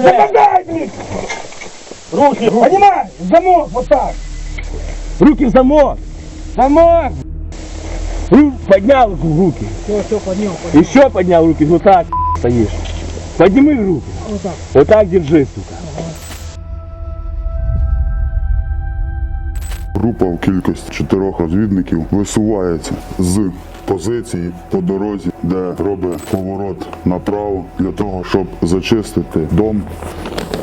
Помогай, блин! Руки, руки. Понимаешь? Замок, вот так. Руки в замок. Замок. Ру- Поднял руки. Все, все, поднял, поднял. Еще поднял руки. Вот так стоишь. Подними руки. Вот так. Вот так держи, сука. Група в кількості чотирьох розвідників висувається з позиції по дорозі, де робить поворот направо для того, щоб зачистити дом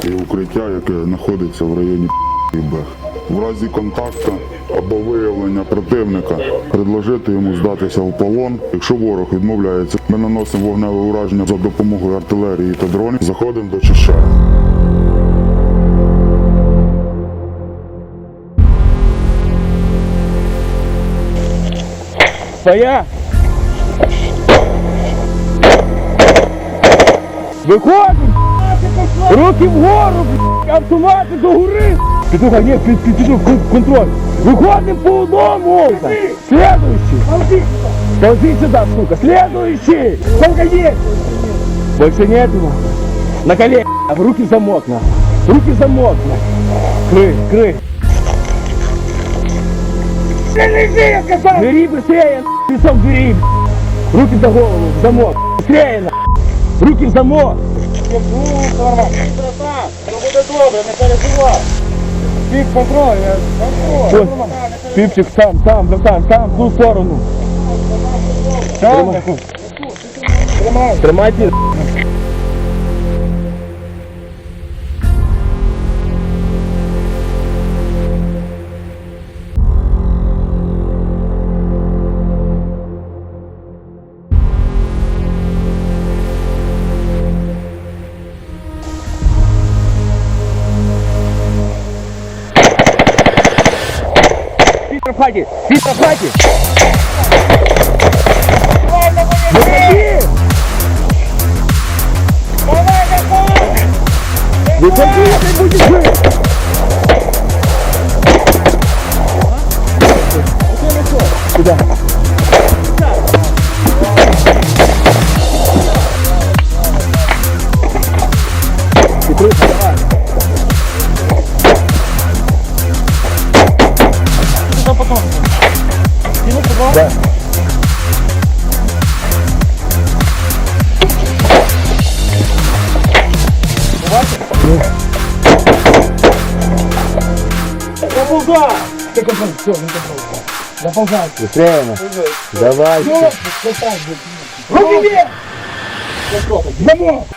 і укриття, яке знаходиться в районі Бех. В разі контакту або виявлення противника предложити йому здатися в полон. Якщо ворог відмовляється, ми наносимо вогневе ураження за допомогою артилерії та дронів. Заходимо до Чищаємо. Стоять! Виходим! Руки вгору, блядь, автомати до гори! Петуха, ні, під, під, під, кон- контроль! Виходим по одному! Следующий! Ползи. Ползи сюда, сука! Следующий! Сколько есть? Больше нету. На колени. В руки в замок, на. Руки в замок, на. Крый, крый. Ты лежи, я сказал. Бери быстрее, на, лицом бери. Руки за голову, в замок. Быстрее, на. Руки в замок. Пік контроль, я. Піпчик, там, там, братан, там, в ту сторону. Там, Тримай. Тримайте. Питер в хаті! Питер в потом? Кину туда. Да. Заползай. Ты контроль, все, не контроль. Заползай. Быстрее, на. Давай. Все, хватай, блядь. Руки вверх. Замок.